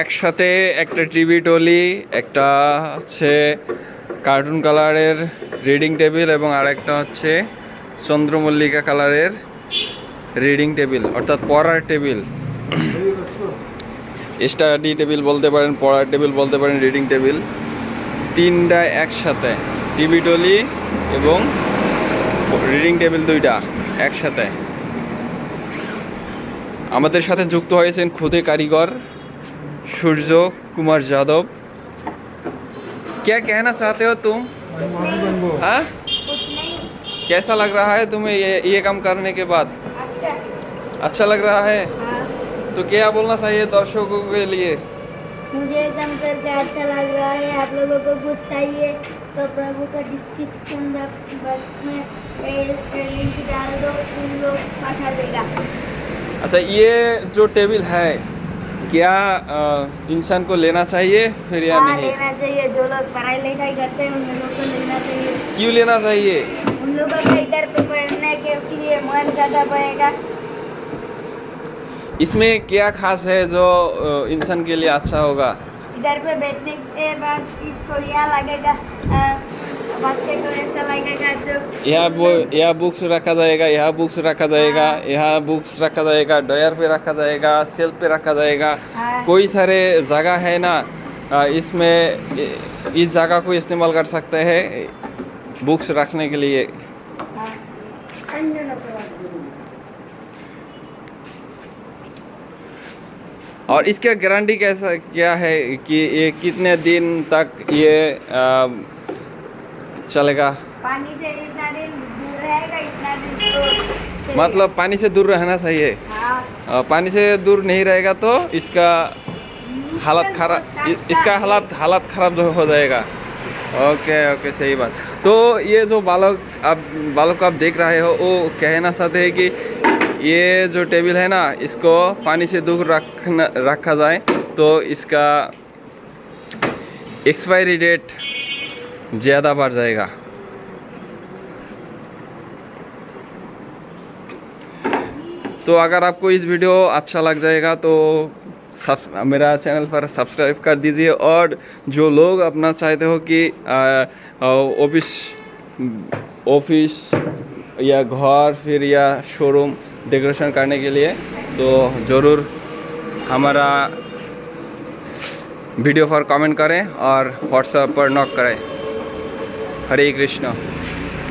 একসাথে একটা TV trolley, একটা হচ্ছে কার্টুন কালারের রিডিং টেবিল এবং আরেকটা হচ্ছে চন্দ্রমল্লিকা কালারের রিডিং টেবিল, অর্থাৎ পড়ার টেবিল। স্টাডি টেবিল বলতে পারেন, পড়ার টেবিল বলতে পারেন, রিডিং টেবিল। তিনটা একসাথে, টিভি টলি এবং রিডিং টেবিল দুইটা একসাথে। আমাদের সাথে যুক্ত হয়েছেন খুদে কারিগর सूर्य कुमार यादव क्या कहना चाहते हो तुम? हाँ? कैसा लग रहा है तुम्हें ये ये काम करने के बाद? अच्छा अच्छा लग रहा है? हाँ। तो क्या बोलना चाहिए दर्शकों के लिए? मुझे एकदम करके अच्छा लग रहा है आप लोगों को कुछ चाहिए तो प्रभु का डिस्क्रिप्शन बॉक्स में लिंक डाल दो उन लोग पठा देगा। अच्छा ये जो टेबल है क्या इंसान को लेना चाहिए फिर या हाँ नहीं? लेना चाहिए। जो लोग पढ़ाई लिखाई करते हैं उन लोगों को लेना चाहिए। क्यों लेना चाहिए? उन लोगों को इधर पे पढ़ने के लिए मन ज़्यादा पड़ेगा। इसमें क्या खास है जो इंसान के लिए अच्छा होगा? इधर पे बैठने के बाद इसको यह लगेगा बच्चे को ऐसा लगेगा जो यहाँ यहाँ बुक्स रखा जाएगा यहाँ बुक्स रखा जाएगा यहाँ बुक्स रखा जाएगा डॉयर पे रखा जाएगा सेल्फ पे रखा जाएगा हाँ। कोई सारे जगह है ना इसमें इस जगह को इस्तेमाल कर सकते हैं बुक्स रखने के लिए हाँ। और इसका गारंटी कैसा क्या है कि ये कितने दिन तक ये अ, चलेगा। पानी से इतना दिन दूर रहेगा इतना दिन तो मतलब पानी से दूर रहना चाहिए हाँ। पानी से दूर नहीं रहेगा तो इसका हालत खराब इसका हालत हालत खराब जो हो जाएगा। ओके ओके सही बात। तो ये जो बालक आप बालक को आप देख रहे हो वो कहना चाहते हैं कि ये जो टेबल है ना इसको पानी से दूर रखना रखा जाए तो इसका एक्सपायरी डेट ज़्यादा बढ़ जाएगा। तो अगर आपको इस वीडियो अच्छा लग जाएगा तो सब मेरा चैनल पर सब्सक्राइब कर दीजिए और जो लोग अपना चाहते हो कि ऑफ़िस ऑफ़िस या घर, फिर या शोरूम डेकोरेशन करने के लिए तो ज़रूर हमारा वीडियो पर कमेंट करें और व्हाट्सएप पर नॉक करें। হরে কৃষ্ণ।